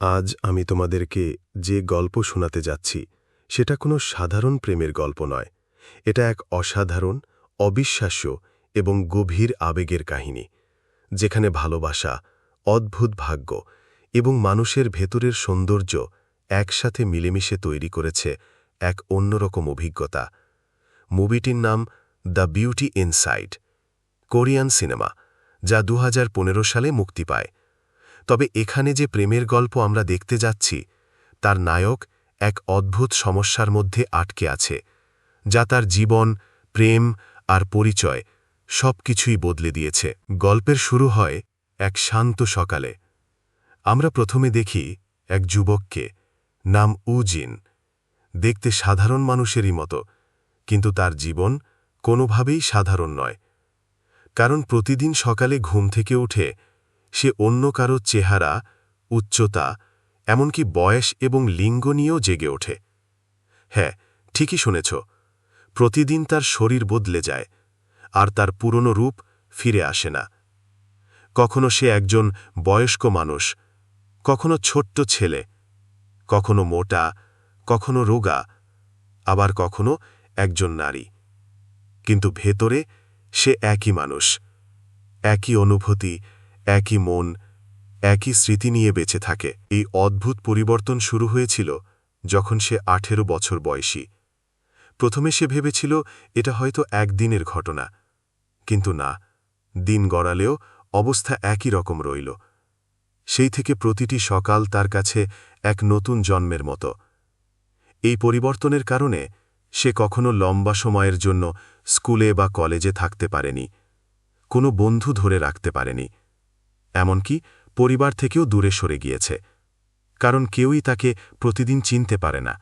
আজ আমি তোমাদেরকে যে গল্প শোনাতে যাচ্ছি, সেটা কোনো সাধারণ প্রেমের গল্প নয়। এটা এক অসাধারণ, অবিশ্বাস্য এবং গভীর আবেগের কাহিনী, যেখানে ভালোবাসা, অদ্ভুত ভাগ্য এবং মানুষের ভেতরের সৌন্দর্য একসাথে মিলেমিশে তৈরি করেছে এক অন্যরকম অভিজ্ঞতা। মুভিটির নাম the beauty inside, Korean cinema, যা দু হাজার পনেরো সালে মুক্তি পায়। তবে এখানে যে প্রেমের গল্প আমরা দেখতে যাচ্ছি, তার নায়ক এক অদ্ভুত সমস্যার মধ্যে আটকে আছে, যা তার জীবন, প্রেম আর পরিচয় সব কিছুই বদলে দিয়েছে। গল্পের শুরু হয় এক শান্ত সকালে। আমরা প্রথমে দেখি এক যুবককে, নাম উজিন। দেখতে সাধারণ মানুষেরই মতো, কিন্তু তার জীবন কোনোভাবেই সাধারণ নয়। কারণ প্রতিদিন সকালে ঘুম থেকে উঠে সে অন্য কারও চেহারা, উচ্চতা, এমনকি বয়স এবং লিঙ্গ নিয়েও জেগে ওঠে। হ্যাঁ ঠিকই শুনেছ, প্রতিদিন তার শরীর বদলে যায়, আর তার পুরনো রূপ ফিরে আসে না। কখনো সে একজন বয়স্ক মানুষ, কখনো ছোট্ট ছেলে, কখনো মোটা, কখনো রোগা, আবার কখনো একজন নারী। কিন্তু ভেতরে সে একই মানুষ, একই অনুভূতি একই মন, একই স্মৃতি নিয়ে বেঁচে থাকে। এই অদ্ভুত পরিবর্তন শুরু হয়েছিল যখন সে আঠেরো বছর বয়সী। প্রথমে সে ভেবেছিল এটা হয়তো একদিনের ঘটনা, কিন্তু না, দিন গড়ালেও অবস্থা একই রকম রইল। সেই থেকে প্রতিটি সকাল তার কাছে এক নতুন জন্মের মতো। এই পরিবর্তনের কারণে সে কখনো লম্বা সময়ের জন্য স্কুলে বা কলেজে থাকতে পারেনি, কোনো বন্ধু ধরে রাখতে পারেনি। এমনকি পরিবার থেকেও দূরে সরে গিয়েছে, কারণ কেউই তাকে প্রতিদিন চিনতে পারে না।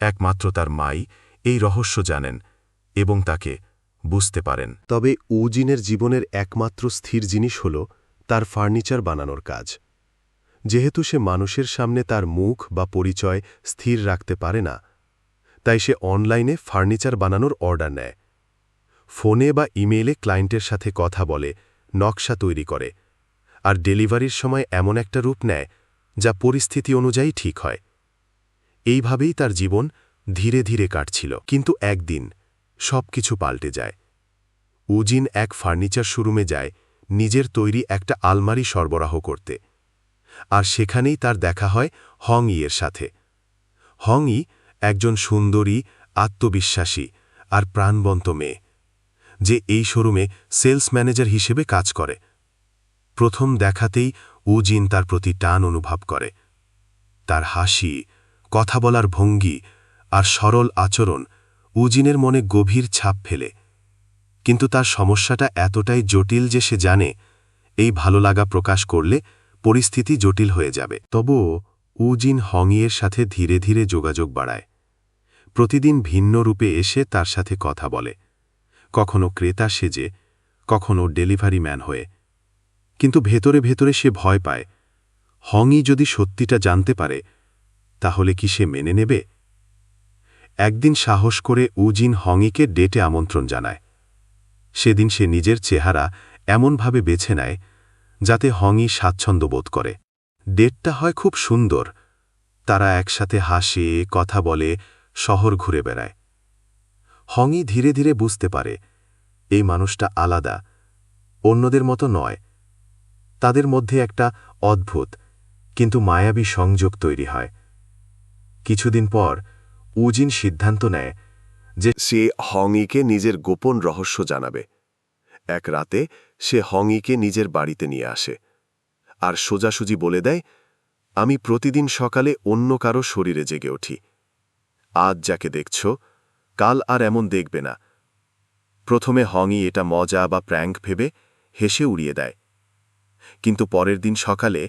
একমাত্র তার মাই এই রহস্য জানেন এবং তাকে বুঝতে পারেন। তবে উজিনের জীবনের একমাত্র স্থির জিনিস হল তার ফার্নিচার বানানোর কাজ। যেহেতু সে মানুষের সামনে তার মুখ বা পরিচয় স্থির রাখতে পারে না, তাই সে অনলাইনে ফার্নিচার বানানোর অর্ডার নেয়। ফোনে বা ইমেইলে ক্লায়েন্টের সাথে কথা বলে নকশা তৈরি করে আর ডেলিভারির সময় এমন একটা রূপ নেয়, যা পরিস্থিতি অনুযায়ী ঠিক হয়। এইভাবেই তার জীবন ধীরে ধীরে কাটছিল। কিন্তু একদিন সব কিছু পাল্টে যায়। উজিন এক ফার্নিচার শোরুমে যায়, নিজের তৈরি একটা আলমারি সরবরাহ করতে। আর সেখানেই তার দেখা হয় হং ইয়ের সাথে। হং ই একজন সুন্দরী, আত্মবিশ্বাসী আর প্রাণবন্ত মেয়ে, যে এই শোরুমে সেলস ম্যানেজার হিসেবে কাজ করে। প্রথম দেখাতেই উজিন তার প্রতি টান অনুভব করে। তার হাসি, কথা বলার ভঙ্গি আর সরল আচরণ উজিনের মনে গভীর ছাপ ফেলে। কিন্তু তার সমস্যাটা এতটাই জটিল যে সে জানে, এই ভালো লাগা প্রকাশ করলে পরিস্থিতি জটিল হয়ে যাবে। তবুও উজিন হংইয়ের সাথে ধীরে ধীরে যোগাযোগ বাড়ায়। প্রতিদিন ভিন্ন রূপে এসে তার সাথে কথা বলে। কখনো ক্রেতা সেজে, কখনো ডেলিভারি ম্যান হয়ে কিন্তু ভেতরে ভেতরে সে ভয় পায়। হংই যদি সত্যিটা জানতে পারে, তাহলে কি সে মেনে নেবে? একদিন সাহস করে উজিন হংইকে ডেটে আমন্ত্রণ জানায়। সেদিন সে নিজের চেহারা এমনভাবে বেছে নেয়, যাতে হংই স্বাচ্ছন্দ্য বোধ করে। ডেটটা হয় খুব সুন্দর। তারা একসাথে হাসে, কথা বলে, শহর ঘুরে বেড়ায়। হংই ধীরে ধীরে বুঝতে পারে, এই মানুষটা আলাদা, অন্যদের মতো নয়। তাদের মধ্যে একটা অদ্ভুত, কিন্তু মায়াবী সংযোগ তৈরি হয়। কিছুদিন পর, উজিন সিদ্ধান্ত নেয় যে সে হংইকে নিজের গোপন রহস্য জানাবে। এক রাতে, সে হংইকে নিজের বাড়িতে নিয়ে আসে আর সোজাসুজি বলে দেয়, আমি প্রতিদিন সকালে অন্য কারও শরীরে জেগে উঠি। আজ যাকে দেখছ, কাল আর এমন দেখবে না। প্রথমে হংই এটা মজা বা প্র্যাঙ্ক ভেবে হেসে উড়িয়ে দেয়। কিন্তু পরের দিন সকালে,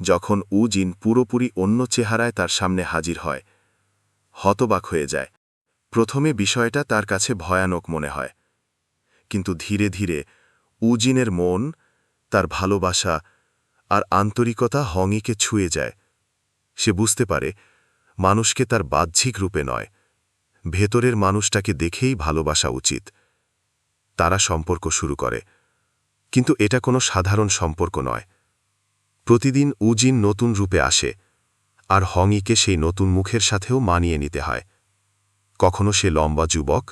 যখন উজিন পুরোপুরি অন্য চেহারায় তার সামনে হাজির হয়, হতবাক হয়ে যায়। প্রথমে বিষয়টা তার কাছে ভয়ানক মনে হয়। কিন্তু ধীরে ধীরে উজিনের মন, তার ভালোবাসা আর আন্তরিকতা হংইকে ছুঁয়ে যায়। সে বুঝতে পারে, মানুষকে তার বাহ্যিক রূপে নয়, ভেতরের মানুষটাকে দেখেই ভালোবাসা উচিত। তারা সম্পর্ক শুরু করে। কিন্তু এটা কোনো সাধারণ সম্পর্ক নয়। প্রতিদিন উজিন নতুন রূপে আসে, আর হংইকে সেই নতুন মুখের সাথেও মানিয়ে নিতে হয়। কখনো সে লম্বা যুবক,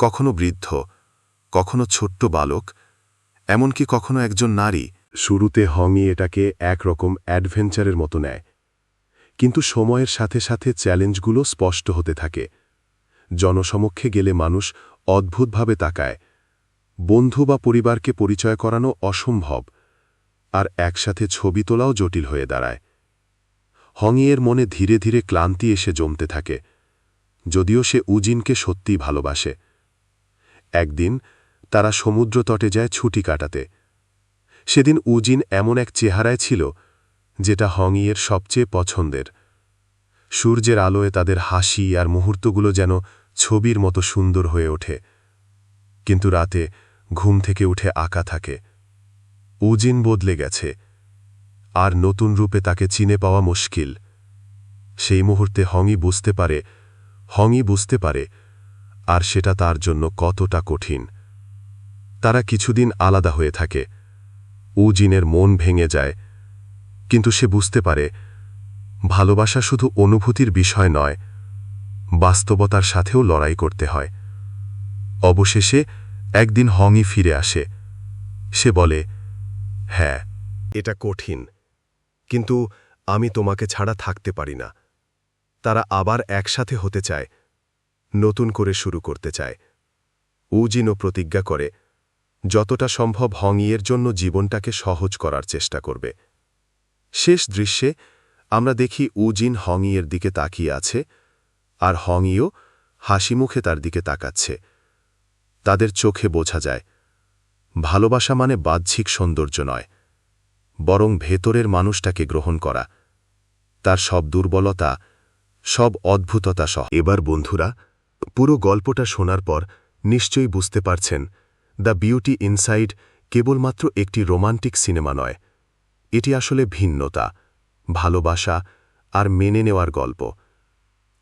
কখনো বৃদ্ধ, কখনো ছোট্ট বালক, এমনকি কখনো একজন নারী। শুরুতে হংই এটাকে একরকম অ্যাডভেঞ্চারের মতো নেয়, কিন্তু সময়ের সাথে সাথে চ্যালেঞ্জগুলো স্পষ্ট হতে থাকে। জনসমক্ষে গেলে মানুষ অদ্ভুতভাবে তাকায় বন্ধু বা পরিবারকে পরিচয় করানো অসম্ভব, আর একসাথে ছবি তোলাও জটিল হয়ে দাঁড়ায়। হংইয়ের মনে ধীরে ধীরে ক্লান্তি এসে জমতে থাকে, যদিও সে উজিনকে সত্যিই ভালোবাসে। একদিন তারা সমুদ্রতটে যায় ছুটি কাটাতে। সেদিন উজিন এমন এক চেহারায় ছিল, যেটা হংইয়ের সবচেয়ে পছন্দের। সূর্যের আলোয় তাদের হাসি আর মুহূর্তগুলো যেন ছবির মতো সুন্দর হয়ে ওঠে। কিন্তু রাতে ঘুম থেকে উঠে আঁকা থাকে। উজিন বদলে গেছে। আর নতুন রূপে তাকে চিনে পাওয়া মুশকিল। সেই মুহূর্তে হংই বুঝতে পারে, হংই বুঝতে পারে, আর সেটা তার জন্য কতটা কঠিন। তারা কিছুদিন আলাদা হয়ে থাকে। উজিনের মন ভেঙে যায়। কিন্তু সে বুঝতে পারে, ভালোবাসা শুধু অনুভূতির বিষয় নয়, বাস্তবতার সাথেও লড়াই করতে হয়। অবশেষে একদিন হংই ফিরে আসে। সে বলে হ্যাঁ। এটা কঠিন, কিন্তু আমি তোমাকে ছাড়া থাকতে পারি না। তারা আবার একসাথে হতে চায়, নতুন করে শুরু করতে চায়। উজিনও প্রতিজ্ঞা করে, যতটা সম্ভব হংইয়ের জন্য জীবনটাকে সহজ করার চেষ্টা করবে। শেষ দৃশ্যে আমরা দেখি উজিন হংইয়ের দিকে তাকিয়ে আছে, আর হংইও হাসি মুখে তার দিকে তাকাচ্ছে। তাদের চোখে বোঝা যায়। ভালোবাসা মানে বাহ্যিক সৌন্দর্য নয়, বরং ভেতরের মানুষটাকে গ্রহণ করা। তার সব দুর্বলতা, সব অদ্ভুততা সহ। এবার বন্ধুরা, পুরো গল্পটা শোনার পর নিশ্চয়ই বুঝতে পারছেন, দ্য বিউটি ইনসাইড কেবলমাত্র একটি রোমান্টিক সিনেমা নয়। এটি আসলে ভিন্নতা, ভালোবাসা আর মেনে নেওয়ার গল্প।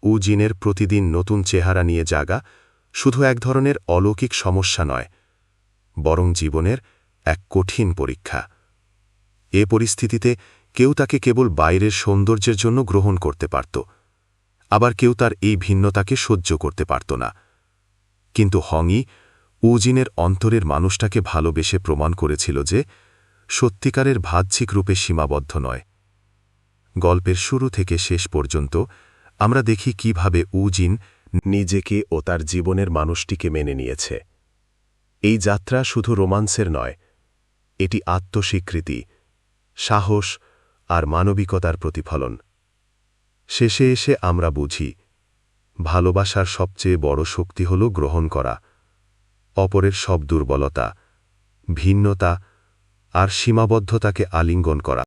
উজিনের প্রতিদিন নতুন চেহারা নিয়ে জাগা শুধু এক ধরনের অলৌকিক সমস্যা নয়, বরং জীবনের এক কঠিন পরীক্ষা। এ পরিস্থিতিতে কেউ তাকে কেবল বাইরের সৌন্দর্যের জন্য গ্রহণ করতে পারত, আবার কেউ তার এই ভিন্নতাকে সহ্য করতে পারত না। কিন্তু হংই উজিনের অন্তরের মানুষটাকে ভালোবেসে প্রমাণ করেছিল যে সত্যিকারের বাহ্যিক রূপে সীমাবদ্ধ নয়। গল্পের শুরু থেকে শেষ পর্যন্ত আমরা দেখি কীভাবে উজিন নিজেকে ও তার জীবনের মানুষটিকে মেনে নিয়েছে। এই যাত্রা শুধু রোমান্সের নয়, এটি আত্মস্বীকৃতি, সাহস আর মানবিকতার প্রতিফলন। শেষে এসে আমরা বুঝি, ভালোবাসার সবচেয়ে বড় শক্তি হল গ্রহণ করা, অপরের সব দুর্বলতা, ভিন্নতা আর সীমাবদ্ধতাকে আলিঙ্গন করা।